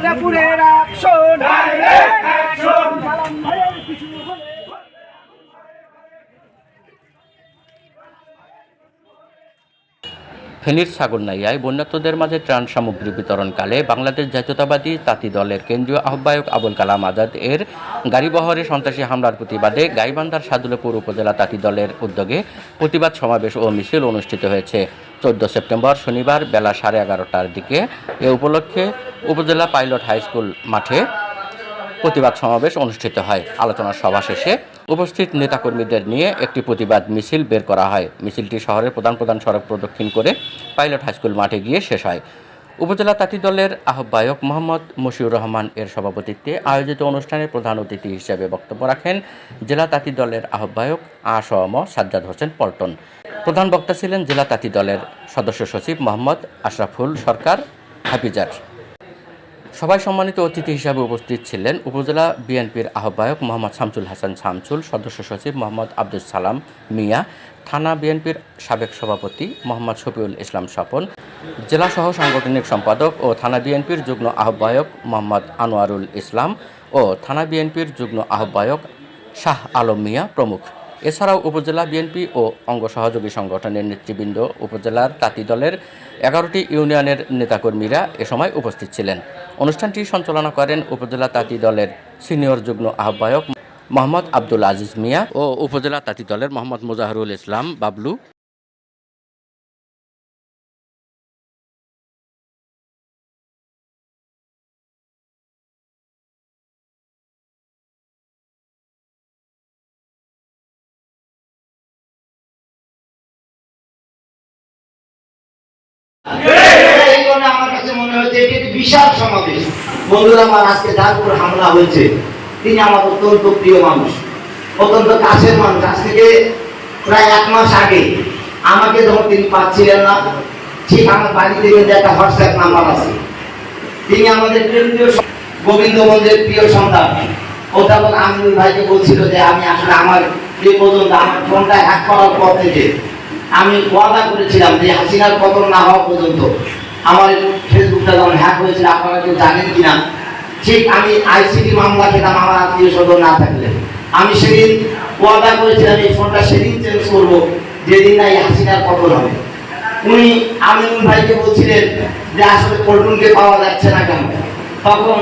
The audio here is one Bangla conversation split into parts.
মির্জাপুরের অ্যাকশন কালাম ভাইয়ের কিছু হলে ফেনীর সাগরনাইয়ায় বন্যার্তদের মাঝে ত্রাণ সামগ্রী বিতরণকালে বাংলাদেশ জাতীয়তাবাদী তাঁতি দলের কেন্দ্রীয় আহ্বায়ক আবুল কালাম আজাদ এর গাড়িবহরে সন্ত্রাসী হামলার প্রতিবাদে গাইবান্ধার সাদুলপুর উপজেলা তাঁতি দলের উদ্যোগে প্রতিবাদ সমাবেশ ও মিছিল অনুষ্ঠিত হয়েছে। চোদ্দ সেপ্টেম্বর শনিবার বেলা সাড়ে এগারোটার দিকে এ উপলক্ষে উপজেলা পাইলট হাই স্কুল মাঠে প্রতিবাদ সমাবেশ অনুষ্ঠিত হয়। আলোচনা সভা শেষে উপস্থিত নেতাকর্মীদের নিয়ে একটি প্রতিবাদ মিছিল বের করা হয়। মিছিলটি শহরের প্রধান প্রধান সড়ক প্রদক্ষিণ করে পাইলট হাইস্কুল মাঠে গিয়ে শেষ হয়। উপজেলা তাঁতি দলের আহ্বায়ক মোহাম্মদ মশিউর রহমান এর সভাপতিত্বে আয়োজিত অনুষ্ঠানে প্রধান অতিথি হিসেবে বক্তব্য রাখেন জেলা তাঁতি দলের আহ্বায়ক আসম সাজ্জাদ হোসেন পল্টন। প্রধান বক্তা ছিলেন জেলা তাঁতি দলের সদস্য সচিব মোহাম্মদ আশরাফুল সরকার হাফিজার। সবাই সম্মানিত অতিথি হিসাবে উপস্থিত ছিলেন উপজেলা বিএনপির আহ্বায়ক মোহাম্মদ শামসুল হাসান শামসুল, সদস্য সচিব মোহাম্মদ আব্দুল সালাম মিয়া, থানা বিএনপির সাবেক সভাপতি মোহাম্মদ শফিউল ইসলাম স্বপন, জেলা সহ সাংগঠনিক সম্পাদক ও থানা বিএনপির যুগ্ম আহ্বায়ক মোহাম্মদ আনোয়ারুল ইসলাম ও থানা বিএনপির যুগ্ম আহ্বায়ক শাহ আলম মিয়া প্রমুখ। এছাড়াও উপজেলা বিএনপি ও অঙ্গ সহযোগী সংগঠনের নেতৃবৃন্দ, উপজেলার তাঁতি দলের এগারোটি ইউনিয়নের নেতাকর্মীরা এ সময় উপস্থিত ছিলেন। অনুষ্ঠানটি সঞ্চালনা করেন উপজেলা তাঁতি দলের সিনিয়র যুগ্ম আহ্বায়ক মোহাম্মদ আব্দুল আজিজ মিয়া ও উপজেলা তাঁতি দলের মোহাম্মদ মোজাহরুল ইসলাম বাবলু। এই বিশাল সমাবেশ। বন্ধুরা, আমার আজকে যার উপর হামলা হয়েছে, তিনি আমার অত্যন্ত প্রিয় মানুষ, অত্যন্ত কাছের মানুষ। আজ থেকে প্রায় এক মাস আগে আমাকে যখন তিনি পাচ্ছিলেন না, ঠিক আমার বাড়ি থেকে যে একটা হোয়াটসঅ্যাপ নাম্বার আছে। তিনি আমাদের কেন্দ্রীয় গোবিন্দগঞ্জের প্রিয় সন্তান। অধ্যাপক আমিনুল ভাইকে বলছিল যে, আমি আসলে আমার যে পর্যন্ত আমার ফোনটা হ্যাক করার পর থেকে আমি ওয়াদা করেছিলাম যে, হাসিনার পতন না হওয়া পর্যন্ত আমার ফেসবুকটা যখন হ্যাক হয়েছিল, আপনারা কেউ জানেন কিনা? ঠিক আমি আইসিটি মামলা খেতাম আমার আত্মীয় স্বজন না থাকলে। আমি সেদিন ওয়াদা করেছিলাম, এই ফোনটা সেদিন চেঞ্জ করব, যেদিন না এই হাসিনার পতন হবে। উনি আমিনুল ভাইকে বলছিলেন যে, আসলে পল্টনকে পাওয়া যাচ্ছে না কেন? তখন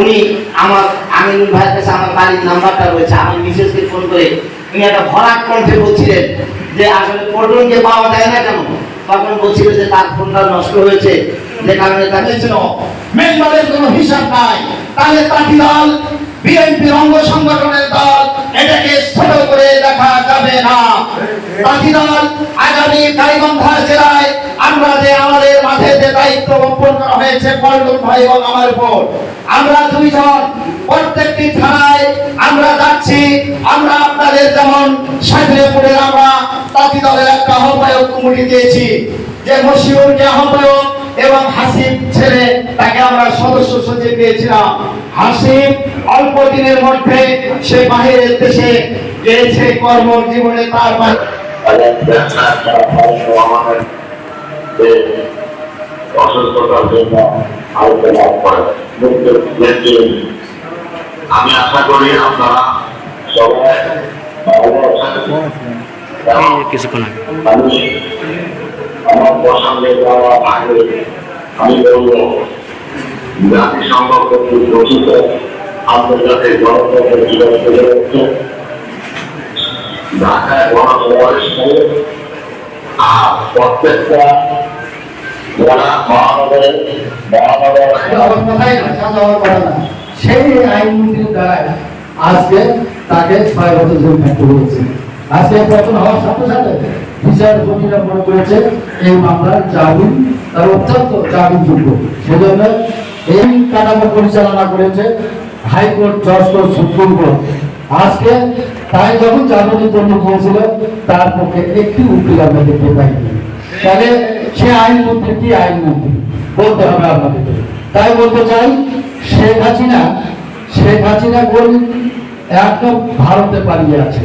উনি আমার, আমিনুল ভাইয়ের কাছে আমার বাড়ির নাম্বারটা রয়েছে আমার মিসেসকে ফোন করে উনি একটা ভরাট কণ্ঠে বলছিলেন যে, আসলে পল্টনকে পাওয়া যায় না কেন? তখন বলছিল যে তার ফোনটা নষ্ট হয়েছে। যে কারণে তাকে মেম্বারের কোনো হিসাব নাই। তাহলে পার্টি দল, বিএনপির অঙ্গ সংগঠনের দল, এটাকে ছোট করে দেখা যাবে না। পার্টি দল আগামী গাইবান্ধা জেলায় আমরা যে আমাদের মাঠে যে দায়িত্ব অর্পণ করা হয়েছে, পল্টন ভাই এবং আমার উপর, আমরা দুইজন প্রত্যেকটি থানায় আমরা যাচ্ছি, আমরা আপনাদের যেমন সাইদুলেপুরের আমরা তাঁতি দলের একটা আহ্বায়ক কমিটি দিয়েছি। যে মশিউরকে আহ্বায়ক এবং হাসিব ছেলে, তাকে আমরা সদস্য সচিব দিয়েছিলাম। হাসিব অল্প দিনের মধ্যে সে বাহিরের দেশে গিয়েছে কর্মজীবনে তার বাহির এবং ব্যবসা করা ভালো আমাদের যে অসুস্থতার জন্য লাভ করে আমি আশা করি আপনারা সবাই আছেন কিছুক্ষণ আগে। আর প্রত্যেকটা সেই আইনমন্ত্রীর দ্বারাই আজকে তাকে ছয় বছর জন্য হয়েছে আজকে পতন হওয়ার সাথে সাথে বিচারপতিরা মনে করেছে, এই মামলার জামিন, তার অত্যন্ত জামিনযোগ্য। সেজন্য এই কাঠামো পরিচালনা করেছে হাইকোর্ট সুপ্রিম কোর্ট। আজকে তাই যখন জামিনের জন্য গিয়েছিল তার পক্ষে একটি উকিল আমরা দেখতে পাইনি। তাহলে সে আইনমন্ত্রী কি আইনমন্ত্রী বলতে হবে আপনাদেরকে। তাই বলতে চাই, শেখ হাসিনা শেখ হাসিনা একদম ভারতে পালিয়ে আছে।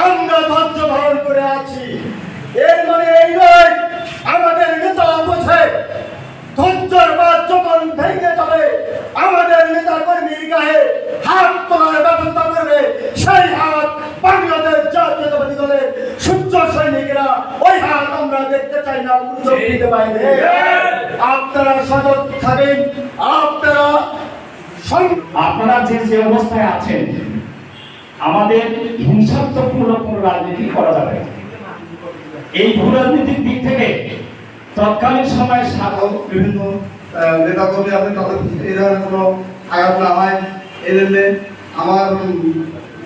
আমরা ধৈর্য ধারণ করে আছি। এর মানে এই নয় আমাদের নেতা বোঝে ধৈর্যের বাদ যখন ভেঙে যাবে আমাদের নেতা কর্মীর গায়ে হাত তোলার ব্যবস্থা করবে। সেই হাত বাংলাদেশ জাতীয়তাবাদী দলের সূর্য সৈনিকেরা ওই হাত আমরা দেখতে চাই না দিতে পাইনি আপনারা সজাগ থাকেন আপনারা আপনারা যে যে অবস্থায় আছেন আমাদের হিংসাত্মকপূর্ণ কোনো রাজনীতি করা যাবে। এই ভূ রাজনীতির দিক থেকে তৎকালীন সময়ে সাধক বিভিন্ন নেতা কর্মী আছে, তাদের এই ধরনের কোনো আঘাত না হয় এই আমার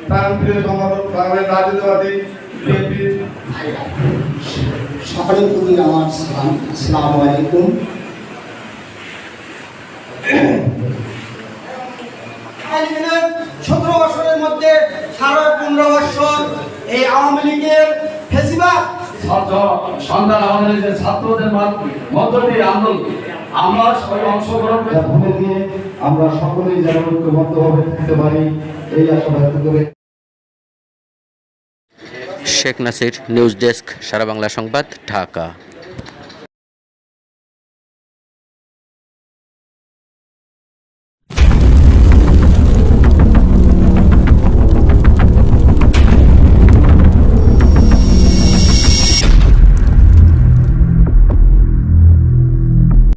প্রাণ প্রিয় সংগঠন বাংলাদেশ রাজনীতিবাদী সকলের প্রতি আমার সালাম আলাইকুম সতেরো বছরের মধ্যে সাড়ে পনেরো বছর এই আওয়ামী লীগের ফেসিবাদ সন্তান আমাদের যে ছাত্রদের মধ্য দিয়ে আন্দোলন। আমরা সবাই অংশগ্রহণ করে। দিয়ে আমরা সকলেই যেন ঐক্যবদ্ধভাবে থাকতে পারি এই আশা ব্যক্ত করে। শেখ নাসির নিউজ ডেস্ক সারা বাংলা সংবাদ ঢাকা।